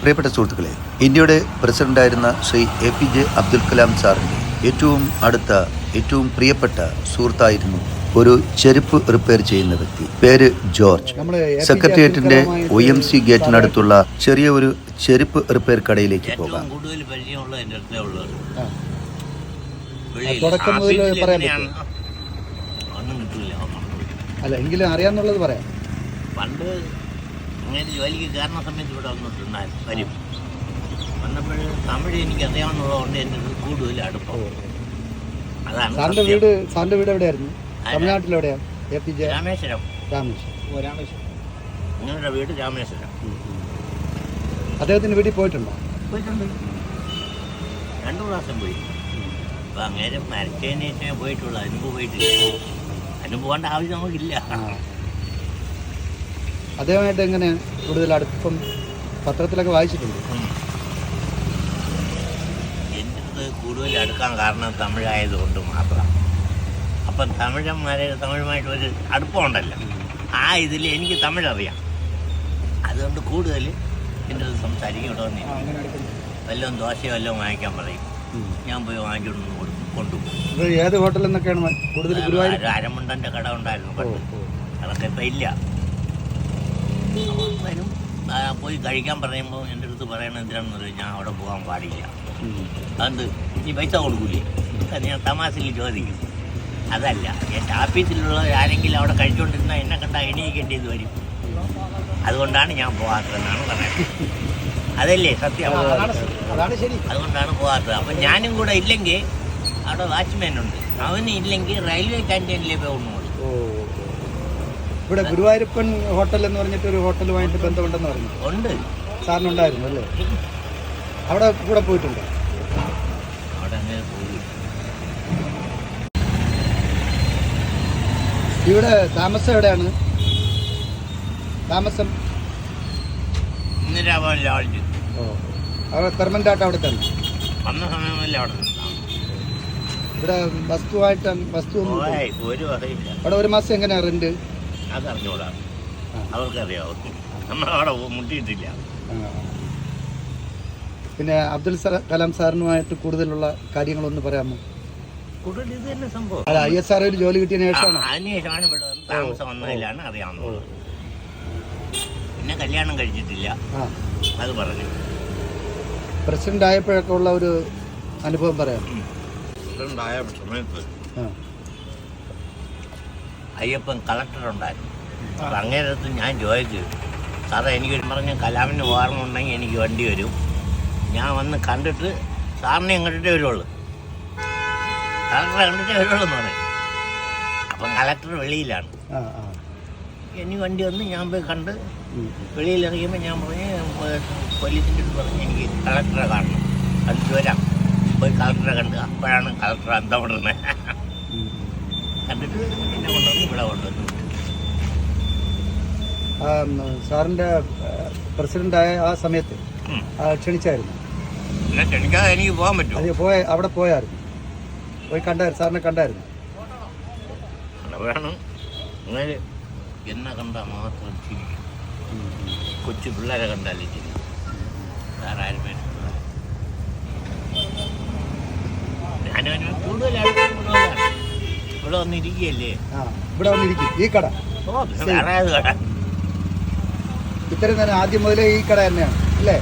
പ്രിയപ്പെട്ട സുഹൃത്തുക്കളെ ഇന്ത്യയുടെ പ്രസിഡന്റായിരുന്ന Shri A P J Abdul Kalam സാറിന്റെ ഏറ്റവും അടുത്ത ഏറ്റവും പ്രിയപ്പെട്ട സുഹൃത്തായിരുന്നു ഒരു ചെരുപ്പ് റിപ്പയർ ചെയ്യുന്ന വ്യക്തി. പേര് ജോർജ്. സെക്രട്ടേറിയറ്റിന്റെ ഒ എം സി ഗേറ്റിനടുത്തുള്ള ചെറിയ ഒരു ചെരുപ്പ് റിപ്പയർ കടയിലേക്ക് പോകാം. അല്ല എങ്കിലും അറിയാന്നുള്ളത് പറയാം. പണ്ട് അങ്ങനെ ജോലിക്ക് കയറുന്ന സമയത്ത് ഇവിടെ വന്നിട്ടുണ്ടായിരുന്നു വരും. വന്നപ്പോൾ തമിഴ് എനിക്ക് അറിയാവുന്നതുകൊണ്ട് എന്റെ കൂടുതൽ അടുപ്പം. അതാണ് സാറിന്റെ വീട് സാറിന്റെ വീട് എവിടെയായിരുന്നു? തമിഴ്നാട്ടിൽ എവിടെയാണ് A P J? Rameswaram. Rameswaram. നിങ്ങളുടെ വീട് രാമേശ്വരം. അദ്ദേഹത്തിന്റെ വീട്ടിൽ പോയിട്ടുണ്ടോ? പോയിട്ടുണ്ട്. രണ്ടു പ്രാവശ്യം പോയി. അപ്പം അങ്ങനെ മരച്ചതിന് ശേഷമേ പോയിട്ടുള്ളൂ. അതിന് പോയിട്ടില്ല അതിന് പോകേണ്ട ആവശ്യം നമുക്കില്ല. അദ്ദേഹമായിട്ട് എങ്ങനെ കൂടുതൽ അടുപ്പം പത്രത്തിലൊക്കെ വായിച്ചിട്ടുണ്ട്. എന്റെ കൂടുതൽ അടുക്കാൻ കാരണം തമിഴായതുകൊണ്ട് മാത്രം. അപ്പം തമിഴന്മാരെ തമിഴുമായിട്ട് ഒരു അടുപ്പമുണ്ടല്ലോ. ആ ഇതിൽ എനിക്ക് തമിഴറിയാം. അതുകൊണ്ട് കൂടുതൽ എന്റെ അത് സംസാരിക്കും ഇവിടെ വന്നിരിക്കും വല്ലതും ദോശയോ വല്ലതും വാങ്ങിക്കാൻ പറയും. ഞാൻ പോയി വാങ്ങിച്ചു കൊടുക്കും കൊണ്ടുപോകും. ഏത് ഹോട്ടലിൽ നിന്നൊക്കെയാണ് കൂടുതൽ അരമുണ്ടന്റെ കട ഉണ്ടായിരുന്നു പണ്ട്. അതൊക്കെ ഇപ്പം ഇല്ല. വരും. പോയി കഴിക്കാൻ പറയുമ്പോൾ എന്റെ അടുത്ത് പറയണത് എന്തിനാണെന്ന് പറയും ഞാൻ അവിടെ പോകാൻ പാടില്ല. അത് നീ പൈസ കൊടുക്കൂലേ? അത് ഞാൻ തമാശയിൽ ചോദിക്കും. അതല്ല എന്റെ ആഫീസിലുള്ള ആരെങ്കിലും അവിടെ കഴിച്ചുകൊണ്ടിരുന്നാൽ എന്നെ കണ്ടാൽ എണീക്കേണ്ടത് വരും. അതുകൊണ്ടാണ് ഞാൻ പോകാത്തതെന്നാണ് പറയുന്നത്. അതല്ലേ സത്യം? അതുകൊണ്ടാണ് പോകാത്തത് അപ്പം ഞാനും കൂടെ ഇല്ലെങ്കിൽ അവിടെ വാച്ച്മാൻ ഉണ്ട് അവന് ഇല്ലെങ്കിൽ റെയിൽവേ ക്യാന്റീനിലേ പോകുന്നുള്ളൂ ഇവിടെ ഗുരുവായൂരപ്പൻ ഹോട്ടൽ എന്ന് പറഞ്ഞിട്ട് ഒരു ഹോട്ടലുമായിട്ട് ബന്ധമുണ്ടെന്ന് പറഞ്ഞു. ഉണ്ട്. സാറിനുണ്ടായിരുന്നു അല്ലേ? അവിടെ കൂടെ പോയിട്ടുണ്ട്. ഇവിടെ താമസം എവിടെയാണ്? താമസം? ഓ അവിടെ പെർമനന്റ് ആയിട്ട് അവിടെ തന്നെ വന്ന സമയമല്ല അവിടെ ഇവിടെ വസ്തുവായിട്ട് വസ്തു അവിടെ ഒരു മാസം എങ്ങനെയാണ് റെന്റ് അതറിഞ്ഞൂടാ. അവർക്കറിയാവും നമ്മളവിടെ മുട്ടിയിട്ടില്ല. പിന്നെ അബ്ദുൽ കലാം സാറിനുമായിട്ട് കൂടുതലുള്ള കാര്യങ്ങളൊന്ന് പറയാമോ? കൂടുതൽ ഇത് തന്നെ സംഭവം. അല്ല ഐ എസ് ആർഒയിൽ ജോലി കിട്ടിയ ശേഷമാണോ അതിനുശേഷമാണ് ഇവിടെ താമസം വന്നതിലാണ് അറിയാവുന്നത്. പിന്നെ കല്യാണം കഴിച്ചിട്ടില്ല. അത് പറഞ്ഞു. പ്രസിഡന്റ് ആയപ്പോഴൊക്കെ ഉള്ള ഒരു അനുഭവം പറയാം ഉണ്ടായ സമയത്ത് ആ. അയ്യപ്പൻ കളക്ടർ ഉണ്ടായിരുന്നു അപ്പം അങ്ങേരത്ത് ഞാൻ ചോദിച്ചു സാറേ എനിക്ക് പറഞ്ഞ കലാമിന് പോകാറുണ്ടെങ്കിൽ എനിക്ക് വണ്ടി വരും. ഞാൻ വന്ന് കണ്ടിട്ട് സാറിനെ കണ്ടിട്ടേ വരുള്ളൂ കളക്ടറെ കണ്ടിട്ടേ വരുള്ളൂ എന്ന് പറയും അപ്പം കളക്ടർ വെളിയിലാണ്. എനിക്ക് വണ്ടി വന്ന് ഞാൻ പോയി കണ്ട് വെളിയിൽ വെളിയിലിറങ്ങിയപ്പോൾ ഞാൻ പറഞ്ഞ് പോലീസിന്റെ അടുത്ത് പറഞ്ഞ് എനിക്ക് കളക്ടറെ കാണണം. അടുത്ത് വരാം. പോയി കളക്ടറെ കണ്ട്. അപ്പോഴാണ് കളക്ടർ അന്തപ്പെടുന്നത്. കണ്ടിട്ട് എന്നെ കൊണ്ടുവന്ന് ഇവിടെ കൊണ്ടുവന്നു ആ, ഉം, സാറിന്റെ പ്രസിഡന്റ് ആയ ആ സമയത്ത് ക്ഷണിച്ചായിരുന്നു ക്ഷണിക്കാതെ എനിക്ക് പോകാൻ പറ്റും അത് പോയ അവിടെ പോയായിരുന്നു. പോയി കണ്ടായിരുന്നു സാറിനെ കണ്ടായിരുന്നു. അപ്പോഴാണ് അങ്ങനെ എന്നെ കണ്ടാൽ മാത്രം ചിരിക്കും. കൊച്ചു പിള്ളേരെ കണ്ടാലേ ചിരിക്കും. വേറെ ആരും വേണ്ട ഞാനും കൂടുതൽ ഇവിടെ വന്നിരിക്കുകയല്ലേ? ആ ഇവിടെ വന്നിരിക്കും. ഈ കട. ഇത്രയും തന്നെ ആദ്യം മുതലേ ഈ കട തന്നെയാണ് അല്ലേ?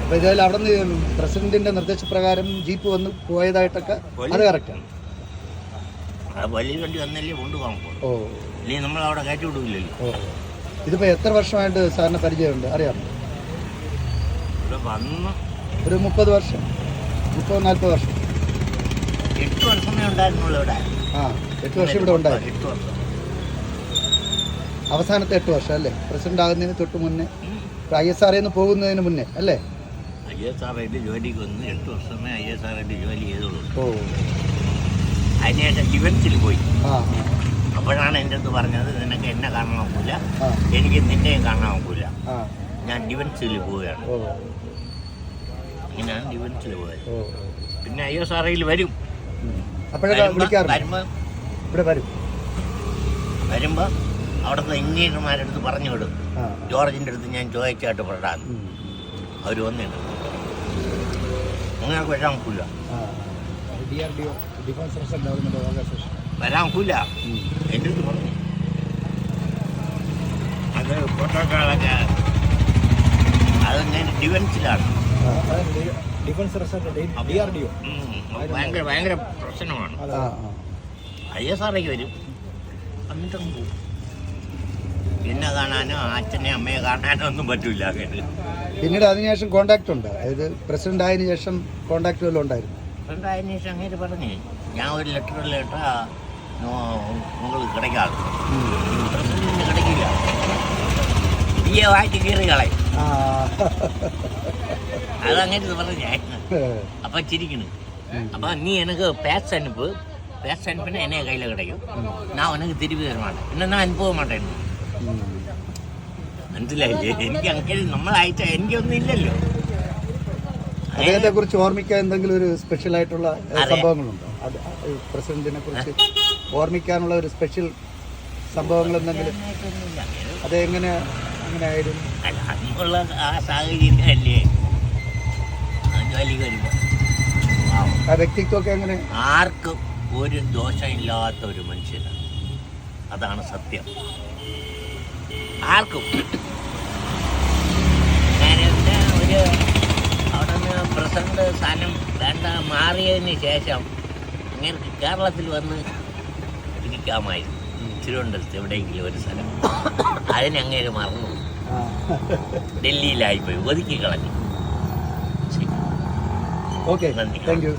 അപ്പൊ ഇതായാലും അവിടെ നിന്ന് പ്രസിഡന്റിന്റെ നിർദ്ദേശപ്രകാരം ജീപ്പ് വന്ന് പോയതായിട്ടൊക്കെ അത് കറക്റ്റാണ് ആണ്. വലിയ വണ്ടി വന്നല്ലേ കൊണ്ടുപോകാൻ പോകും ഓ. ഇല്ലെങ്കിൽ നമ്മൾ അവിടെ കയറ്റി വിടില്ലല്ലോ. എത്ര വർഷമായിട്ട് സാറിന് പരിചയമുണ്ട്? അറിയാമോ? ഇവിടെ വന്ന് ഒരു മുപ്പത് വർഷം. മുപ്പത് നാൽപ്പത് വർഷം. എട്ട് വർഷമേ ഉണ്ടായിരുന്നുള്ളൂ ഇവിടെ. ആ എട്ട് വർഷം ഇവിടെ ഉണ്ടായിരുന്നു എട്ട് വർഷം. അവസാനത്തെ എട്ട് വർഷം അല്ലേ? പ്രസിഡന്റ് ആകുന്നതിന് തൊട്ട് മുന്നേ. ഐ എസ് ആർ നിന്ന് പോകുന്നതിന് മുന്നേ അല്ലേ? ഐ എസ് ആർ ഐ ജോലിക്ക് വന്ന് എട്ട് വർഷമേ ഐ എസ് ആർ ഐ ജോലി ചെയ്തുള്ളൂ. ഓ. അതിനുശേഷം ഡിഫൻസിൽ പോയി. അപ്പോഴാണ് എന്റെ അടുത്ത് പറഞ്ഞത് നിനക്ക് എന്നെ കാണാൻ എനിക്ക് നിന്നെയും കാണാൻ ഒക്കില്ല ആ. ഞാൻ ഡിഫൻസിൽ പോവുകയാണ്. ഓ ഡിവൻസിൽ പോയത്. പിന്നെ ഐ എസ് ആർ വരും. വരുമ്പോ ഇവിടെ വരും. അവിടുത്തെ എഞ്ചിനീയർമാരുടെ അടുത്ത് പറഞ്ഞു വിടും. ജോർജിന്റെ അടുത്ത് ഞാൻ ചോദിച്ചായിട്ട് പെടാൻ. അവർ വന്നിട്ട് നിങ്ങൾക്ക് വരാൻ ഓർഗനൈസേഷൻ വരാൻ ഒക്കില്ല എന്റെ അടുത്ത് പറഞ്ഞു. അത് പ്രോട്ടോക്കോളൊക്കെ അത് ഞാൻ ഡിഫൻസിലാണ് ഡിഫൻസ് ഭയങ്കര ഭയങ്കര പ്രശ്നമാണ് ഐ എസ് ആർഐക്ക് വരും എന്നിട്ടങ്ങ് പോകും പിന്നെ കാണാനോ അച്ഛനെ അമ്മയെ കാണാനോ ഒന്നും പറ്റൂല അങ്ങനെ പിന്നീട് അതിനുശേഷം കോണ്ടാക്ട് ഉണ്ട് അതായത് പ്രസിഡന്റ് ആയതിനു ശേഷം കോണ്ടാക്ട് വല്ലതും ഉണ്ടായിരുന്നു പ്രസിഡന്റ് ആയതിനു ശേഷം അങ്ങനെ പറഞ്ഞു ഞാൻ ഒരു ലെറ്റർ ലെറ്റർ உங்களுக்கு கிடைக்காது பிரசிடென்ட் கிடைக்கல இதையே வாய்ச்சி கீறுகளை അതങ്ങനെ പറഞ്ഞ അപ്പൊ ചിരിക്കണு. அப்போ நீ எனக்கு பேட்ஸ் அனுப்பு பேட்ஸ் அனுப்புனா என்ன கையில் கிடைக்கும் நான் உனக்கு திருப்பி தர மாட்டேன் என்னன்னா அனுப்ப மாட்டேன் മനസ്സിലായില്ലേ? എനിക്ക് അങ്ങനെ നമ്മളായിട്ട് എനിക്കൊന്നും ഇല്ലല്ലോ. അദ്ദേഹത്തെ കുറിച്ച് ഓർമ്മിക്കാൻ എന്തെങ്കിലും ഒരു സ്പെഷ്യൽ ആയിട്ടുള്ള സംഭവങ്ങളുണ്ടോ? പ്രസിഡന്റിനെ കുറിച്ച് ഓർമ്മിക്കാനുള്ള ഒരു സ്പെഷ്യൽ സംഭവങ്ങൾ എന്തെങ്കിലും? അതെങ്ങനെ അങ്ങനെ ആയിരുന്നു അല്ല അന്നുള്ള ആ സാഹചര്യം അല്ലേ ആ ജോലിക്ക് വരുമ്പോൾ ആ വ്യക്തിത്വമൊക്കെ എങ്ങനെ? ആർക്കും ഒരു ദോഷമില്ലാത്ത ഒരു മനുഷ്യനാണ് അതാണ് സത്യം. ആർക്കും. നേരത്തെ ഒരു അവിടെ നിന്ന് പ്രസിഡന്റ് സ്ഥാനം വേണ്ട മാറിയതിന് ശേഷം അങ്ങനെ കേരളത്തിൽ വന്ന് ഇരിക്കാമായിരുന്നു. തിരുവനന്തപുരത്ത് എവിടെയെങ്കിലും ഒരു സ്ഥലം. അതിനങ്ങേര് മറന്നു. ഡൽഹിയിലായിപ്പോയി ഒതുക്കി കളഞ്ഞു. ഓക്കെ. നന്ദി. Thank you.